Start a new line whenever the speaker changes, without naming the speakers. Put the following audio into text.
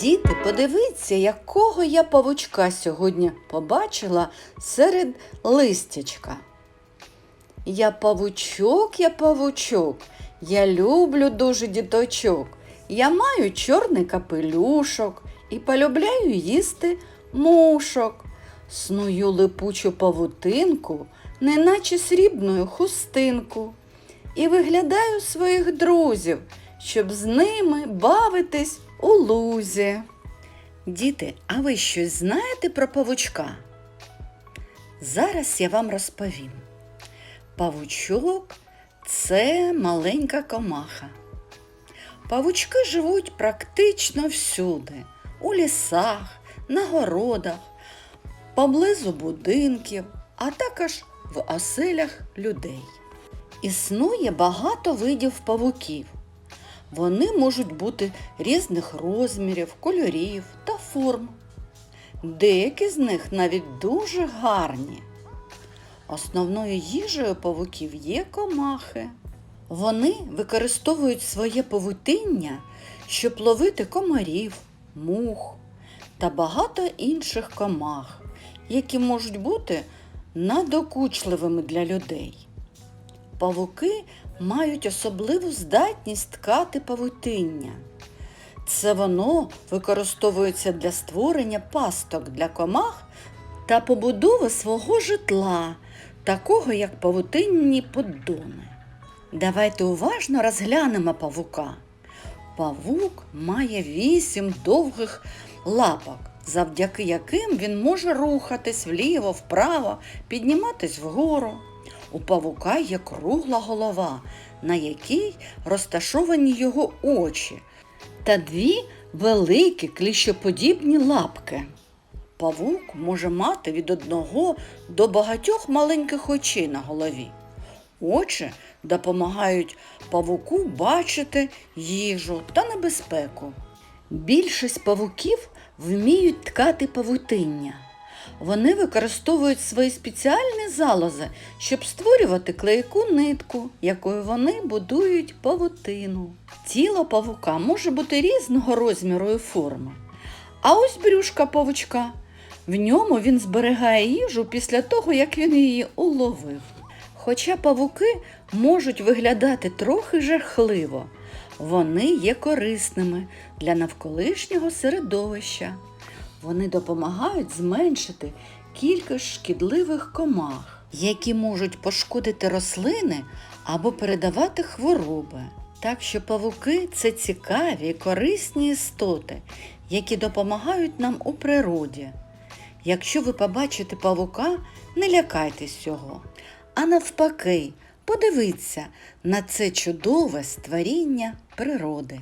Діти, подивіться, якого я павучка сьогодні побачила серед листячка. Я павучок, я павучок, я люблю дуже діточок. Я маю чорний капелюшок і полюбляю їсти мушок. Сную липучу павутинку, неначе срібною хустинку. І виглядаю своїх друзів, щоб з ними бавитись у лузі. Діти, а ви щось знаєте про павучка? Зараз я вам розповім. Павучок це маленька комаха. Павучки живуть практично всюди, у лісах, на городах, поблизу будинків, а також в оселях людей. Існує багато видів павуків. Вони можуть бути різних розмірів, кольорів та форм. Деякі з них навіть дуже гарні. Основною їжею павуків є комахи. Вони використовують своє павутиння, щоб ловити комарів, мух та багато інших комах, які можуть бути надокучливими для людей. Павуки мають особливу здатність ткати павутиння. Це воно використовується для створення пасток для комах та побудови свого житла, такого як павутинні поддони. Давайте уважно розглянемо павука. Павук має вісім довгих лапок, завдяки яким він може рухатись вліво, вправо, підніматись вгору. У павука є кругла голова, на якій розташовані його очі, та дві великі кліщоподібні лапки. Павук може мати від одного до багатьох маленьких очей на голові. Очі допомагають павуку бачити їжу та небезпеку. Більшість павуків вміють ткати павутиння. Вони використовують свої спеціальні залози, щоб створювати клейку нитку, якою вони будують павутину. Тіло павука може бути різного розміру і форми. А ось брюшка павучка. В ньому він зберігає їжу після того, як він її уловив. Хоча павуки можуть виглядати трохи жахливо, вони є корисними для навколишнього середовища. Вони допомагають зменшити кількість шкідливих комах, які можуть пошкодити рослини або передавати хвороби. Так що павуки це цікаві і корисні істоти, які допомагають нам у природі. Якщо ви побачите павука, не лякайтесь цього, а навпаки, подивіться на це чудове створіння природи.